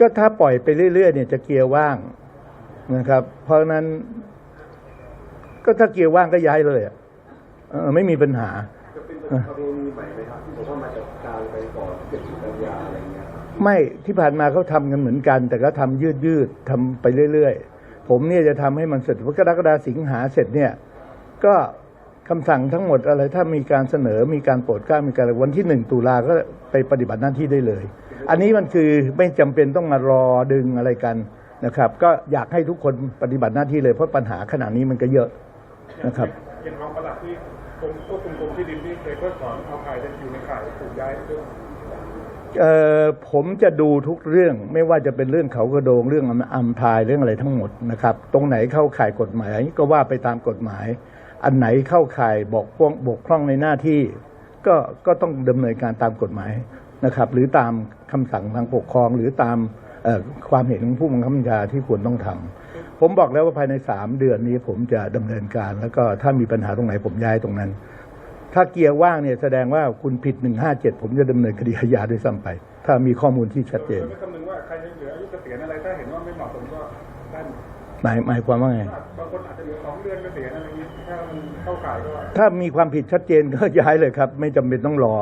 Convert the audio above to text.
ก็ถ้าปล่อยไปเรื่อยๆเนี่ยจะเกียร์ว่างนะครับ เพราะฉะนั้น ก็ถ้าเกียร์ว่างก็ย้ายเลยอะเออไม่มีปัญหาจะเป็นประเพณีใหม่ไหมครับที่บอกว่ามาจากกลางไปก่อนเจ็ดสิบกันยาอะไรเงี้ยครับไม่ที่ผ่านมาเขาทำกันเหมือนกัน แต่ก็ทำยืดยืดๆทำไปเรื่อยๆ ผมเนี่ยจะทำให้มันเสร็จว่ากรกฎาสิงหาเสร็จเนี่ย ก็คำสั่งทั้งหมดอะไรถ้ามีการเสนอมีการโปรดเกล้ามีการวันที่หนึ่งตุลาก็ไปปฏิบัติหน้าที่ได้เลย อันนี้มันคือไม่จำเป็นต้องมารอดึงอะไรกันนะครับ ก็อยากให้ทุกคนปฏิบัติหน้าที่เลยเพราะปัญหาขนาดนี้มันก็เยอะนะครับอย่างรองประหลัดที่กรมควบคุมกรมที่ดินที่เคยเพิกถอนเอาขายจะอยู่ในข่ายถูกย้ายด้วยเอ่อผมจะดูทุกเรื่องไม่ว่าจะเป็นเรื่องเขากระโดงเรื่องอัมพายเรื่องอะไรทั้งหมดนะครับ ตรงไหนเข้าข่ายกฎหมาย ก็ว่าไปตามกฎหมาย อันไหนเข้าข่ายบกพร่องบกพร่องในหน้าที่ ก็ก็ต้องดำเนินการตามกฎหมาย นะครับ หรือตามคำสั่งทางปกครอง หรือตามเอ่อความเห็นของผู้บังคับบัญชาที่ควรต้องทำผมบอกแล้วว่าภายในสามเดือนนี้ผมจะดำเนินการ แล้วก็ถ้ามีปัญหาตรงไหนผมย้ายตรงนั้น ถ้าเกียร์ว่างเนี่ยแสดงว่าคุณผิด 157 ผมจะดำเนินคดีอาญาด้วยซ้ำไป ถ้ามีข้อมูลที่ชัดเจนโดยไม่คำนึงว่าใครยังเหลืออายุเกษียณอะไรถ้าเห็นว่าไม่เหมาะสมก็ได้หมดหมายหมายความว่าไงบางคนอาจจะเหลือสองเดือนเกษียณอะไรอย่างนี้ถ้ามันเข้าข่ายก็ถ้ามีความผิดชัดเจนก็ย้ายเลยครับ ไม่จำเป็นต้องรอ